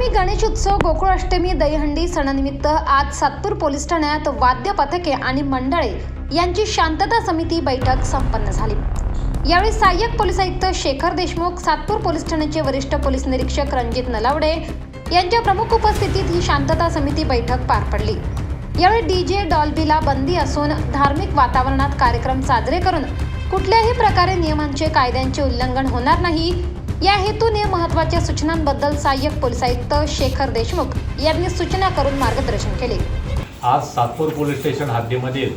आगामी गणेश उत्सव गोकुळाष्टमी दहीहंडी सणानिमित्त आज सातपूर पोलीस ठाण्यात वाद्य पथके आणि मंडळे यांची शांतता समिती बैठक संपन्न झाली. यावेळी सहाय्यक पोलीस आयुक्त शेखर देशमुख सातपूर पोलीस ठाण्याचे वरिष्ठ पोलीस निरीक्षक रणजित नलावडे यांच्या प्रमुख उपस्थितीत ही शांतता समिती बैठक पार पडली. यावेळी डीजे डॉल्बीला बंदी असून धार्मिक वातावरणात कार्यक्रम साजरे करून कुठल्याही प्रकारे नियमांचे कायद्यांचे उल्लंघन होणार नाही या हेतूने महत्त्वाच्या सूचनांबद्दल सहाय्यक पोलीस आयुक्त शेखर देशमुख यांनी सूचना करून मार्गदर्शन केले. आज सातपूर पोलीस स्टेशन हद्दीमधील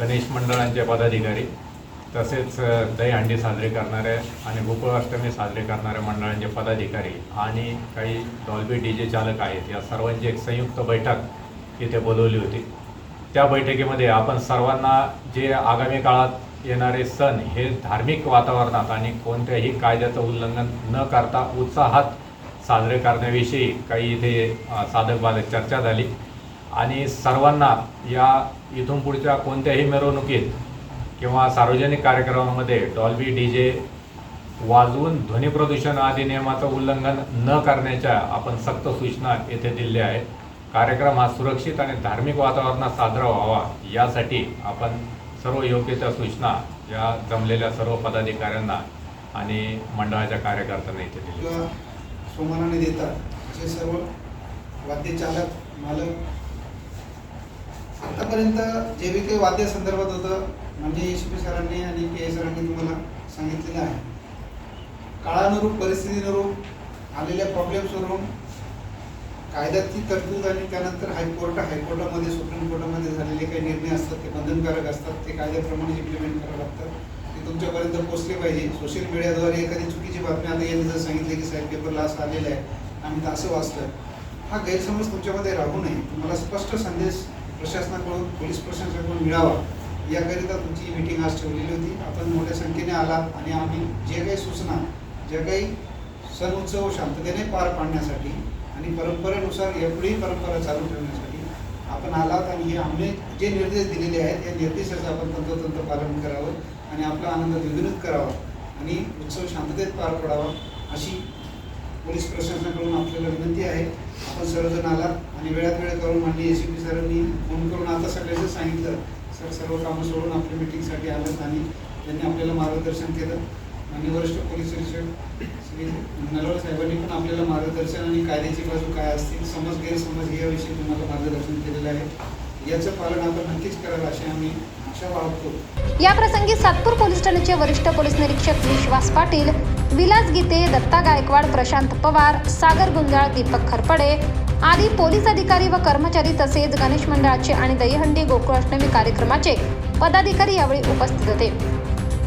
गणेश मंडळांचे पदाधिकारी तसेच दहीहंडी साजरे करणारे आणि गोकुळाष्टमी साजरे करणाऱ्या मंडळांचे पदाधिकारी आणि काही डॉल्बी डी जे चालक आहेत या सर्वांची एक संयुक्त बैठक इथे बोलवली होती. त्या बैठकीमध्ये आपण सर्वांना जे आगामी काळात येणारे सण हे धार्मिक वातावरणात आणि कोणत्याही कायद्याचं उल्लंघन न करता उत्साहात साजरे करण्याविषयी काही इथे साधकबाधक चर्चा झाली. आणि सर्वांना या इथून पुढच्या कोणत्याही मिरवणुकीत किंवा सार्वजनिक कार्यक्रमामध्ये डॉल्बी डी जे वाजवून ध्वनी प्रदूषण अधिनियमाचं उल्लंघन न करण्याच्या आपण सक्त सूचना येथे दिल्या आहेत. कार्यक्रम हा सुरक्षित आणि धार्मिक वातावरणात साजरा व्हावा यासाठी आपण सर्व योग्य त्या सूचना या जमलेल्या सर्व पदाधिकाऱ्यांना आणि मंडळाच्या कार्यकर्त्यांना इथे दिल्या. किंवा सोमानाने देतात असे सर्व वाद्यचालक मालक. आतापर्यंत जे बी काही वाद्य संदर्भात होतं म्हणजे एस पी सरांनी आणि के सरांनी तुम्हाला सांगितलेलं आहे. काळानुरूप परिस्थितीनुरूप आलेल्या प्रॉब्लेम्सवरून कायद्याची तरतूद आणि त्यानंतर हायकोर्ट हायकोर्टामध्ये सुप्रीम कोर्टामध्ये झालेले काही निर्णय असतात ते बंधनकारक असतात ते कायद्याप्रमाणे इम्प्लिमेंट करावं लागतं ते तुमच्यापर्यंत पोहोचले पाहिजे. सोशल मीडियाद्वारे एखादी चुकीची बातमी आता यांनी जर सांगितले की साहेब पेपरला असं आलेलं आहे आम्ही तर असं वाचलं. हा गैरसमज तुमच्यामध्ये राहू नये. तुम्हाला स्पष्ट संदेश प्रशासनाकडून पोलीस प्रशासनाकडून मिळावा. याकरिता तुमची मीटिंग आज ठेवलेली होती. आपण मोठ्या संख्येने आलात आणि आम्ही जे काही सूचना ज्या काही सण उत्सव शांततेने पार पाडण्यासाठी आणि परंपरेनुसार एवढी परंपरा चालू ठेवण्यासाठी आपण आलात आणि हे आम्ही जे निर्देश दिलेले आहेत या निर्देशाचं आपण तंतोतंत पालन करावं आणि आपला आनंद द्विगुणित करावा आणि उत्सव शांततेत पार पडावा अशी पोलीस प्रशासनाकडून आपल्याला विनंती आहे. आपण सर्वजण आलात आणि वेळात वेळ करून माननीय एस पी सरांनी फोन करून आता सगळ्याचं सांगितलं. सर सर्व कामं सोडून आपल्या मिटिंगसाठी आलं आणि त्यांनी आपल्याला मार्गदर्शन केलं. आणि वरिष्ठ पोलीस निरीक्षक श्री नलवड साहेबांनी पण आपल्याला मार्गदर्शन आणि कायद्याची बाजू काय असतील समज गैरसमज याविषयी तुम्हाला मार्गदर्शन केलेलं आहे. याचं पालन आपण नक्कीच करावं अशी आम्ही आशा बाळगतो. या प्रसंगी सातपूर पोलीस ठाण्याचे वरिष्ठ पोलीस निरीक्षक विश्वास पाटील विलास गीते दत्ता गायकवाड प्रशांत पवार सागर गुंजाळ दीपक खरपडे आदी पोलीस अधिकारी व कर्मचारी तसेच गणेश मंडळाचे आणि दहीहंडी गोकुळाष्टमी कार्यक्रमाचे पदाधिकारी यावेळी उपस्थित होते.